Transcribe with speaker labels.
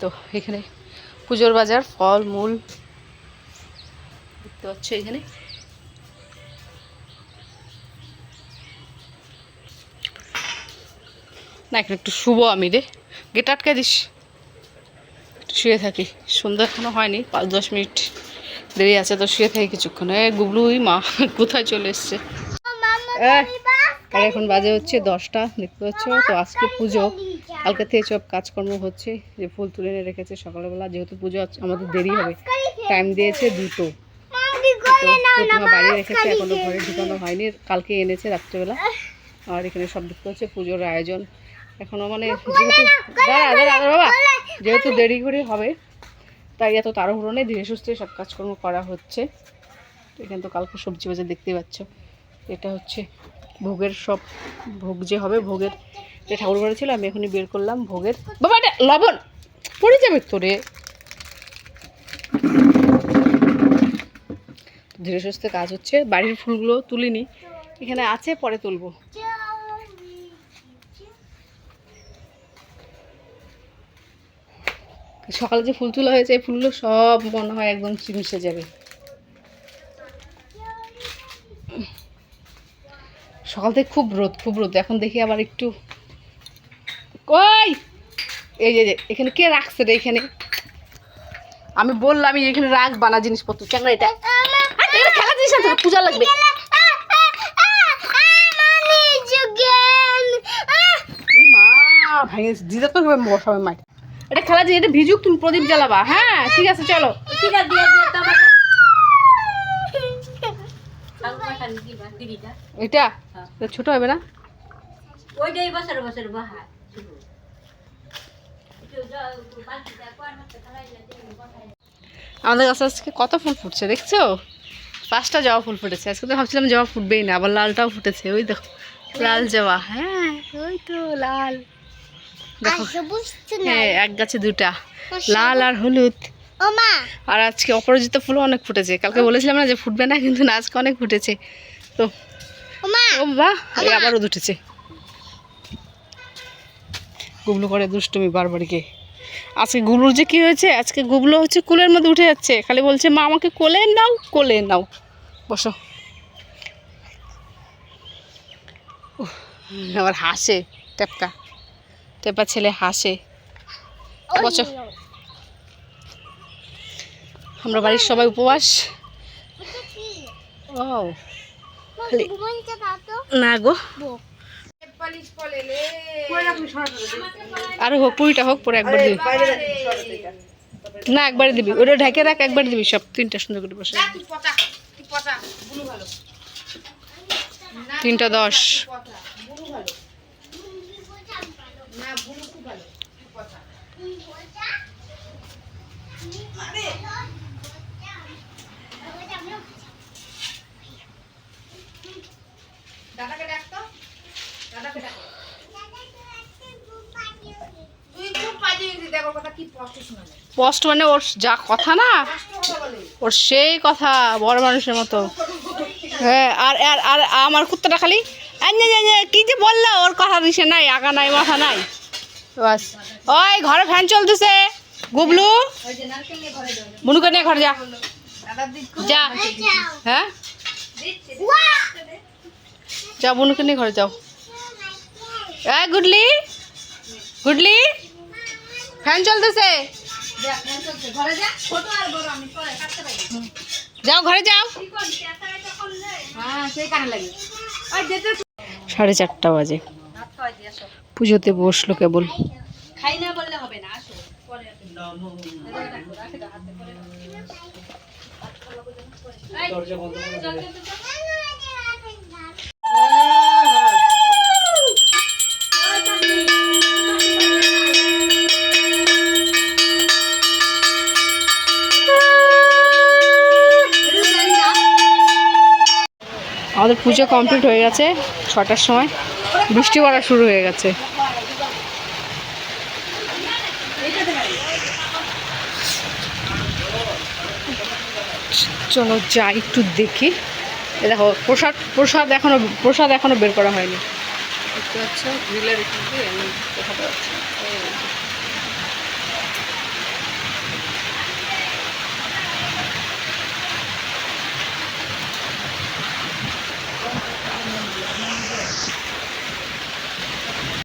Speaker 1: তো এখানে পুজোর বাজার ফল মূল। দেখতে পাচ্ছ এখানে। না এখানে একটু শুভ আমি রে। গেট আটকে দিস। একটু শুয়ে থাকি। সন্ধ্যা এখনও হয়নি পাঁচ দশ মিনিট দেরি আছে তো শুয়ে থাকি কিছুক্ষণ। এ গুবলুই মা কোথায় চলে এসছে? আর এখন বাজে হচ্ছে দশটা, দেখতে পাচ্ছ? তো আজকে পুজো। কালকে থেকে সব কাজকর্ম হচ্ছে। যে ফুল তুলে এনে রেখেছে সকালবেলা, যেহেতু পুজো আমাদের দেরি হবে। টাইম দিয়েছে দুটো। প্রতিমা বাইরে রেখেছে, এখনও ঘরে ঢুকানো হয়নি। কালকে এনেছে রাত্রেবেলা। আর এখানে সব দেখতে হচ্ছে পুজোর আয়োজন। এখনও মানে যেহেতু বাবা। যেহেতু দেরি করে হবে, তাই এত তাড়াহুড়ো নেই। ধীরে সুস্থে সব কাজকর্ম করা হচ্ছে। এখানে তো কালকে সবজি বাজার দেখতেই পাচ্ছ। এটা হচ্ছে ভোগের সব, ভোগ যে হবে, ভোগের যে ঠাকুর ঘরে ছিল, আমি এখনই বের করলাম ভোগের। বাবা, এটা লবণ! পড়ে যাবে তোরে ধীরে সুস্থে কাজ হচ্ছে। বাড়ির ফুলগুলো তুলিনি। এখানে আছে, পরে তুলবো। সকালে যে ফুল তোলা হয়েছে, এই ফুলগুলো সব মনে হয় একদম চিমিশে যাবে। সকাল থেকে খুব রোদ খুব রোদ। এখন দেখি আবার একটু কই? এই যে এখানে কে রাখছে রে এখানে? আমি বললাম এখানে রাখ বানা জিনিসপত্র। চ্যাংরা এটা? খেলা জিনিস না তোর পূজা লাগবে। ভেঙে দিদা এটা খেলা যে এটা ভিজুক, তুমি প্রদীপ জ্বালাবা। হ্যাঁ ঠিক আছে, চলো। এটা এটা? ছোট হবে না?
Speaker 2: ওইটাই বছর বছর বাহার
Speaker 1: আমাদের গাছে আজকে কত ফুল ফুটছে দেখছ? পাঁচটা জবা ফুল ফুটেছে। আজকে তো ভাবছিলাম জবা ফুটবেই না আবার লালটাও ফুটেছে ওই দেখো লাল জবা। হ্যাঁ ওই তো লাল। দেখো হ্যাঁ এক গাছে দুটা লাল আর হলুদ। আর আজকে অপরাজিত ফুলও অনেক ফুটেছে। কালকে বলেছিলাম না যে ফুটবে না কিন্তু না আজকে অনেক ফুটেছে। তো ও এই আবারও দুটেছে গুবলু করে দুষ্টুমি বারবারকে। আজকে গুবলুর যে কি হয়েছে আজকে গুবলু হচ্ছে কুলের মধ্যে উঠে যাচ্ছে। খালি বলছে মা আমাকে কোলে নাও কোলে নাও। বসো। আবার হাসে টেপকা টেপা ছেলে হাসে। বসো। আমরা বাড়ির সবাই উপবাস। ও খালি না গো। আরে হোক কুড়িটা হোক, পরে একবার দিবি। না, একবারে দিবি। ওটা ঢেকে রাখ, একবার দিবি সব। তিনটা সুন্দর করে বসে। তিনটা দশ। স্পষ্ট মানে ওর যা কথা না ওর সেই কথা বড় মানুষের মতো। হ্যাঁ আর আর আর আমার কুত্তাটা খালি কি যে বলল? ওর কথা দিছে নাই আগা নাই মাথা নাই। বাস। ওই ঘরে ফ্যান চলতেছে। গুবলু বুনুকে নিয়ে ঘরে যা। যা। হ্যাঁ? যা বুনুকে নিয়ে ঘরে যাও। গুডলি? গুডলি? ফ্যান চলতেছে। যাও, ঘরে যাও। সাড়ে চারটা বাজে। পুজোতে বসল কেবল।
Speaker 2: খাই না বললে হবে না আসো পরে
Speaker 1: আমাদের পুজো কমপ্লিট হয়ে গেছে ছটার সময়। বৃষ্টি পড়া শুরু হয়ে গেছে। চলো যাই একটু দেখি। দেখো, প্রসাদ প্রসাদ এখনও প্রসাদ এখনও বের করা হয়নি।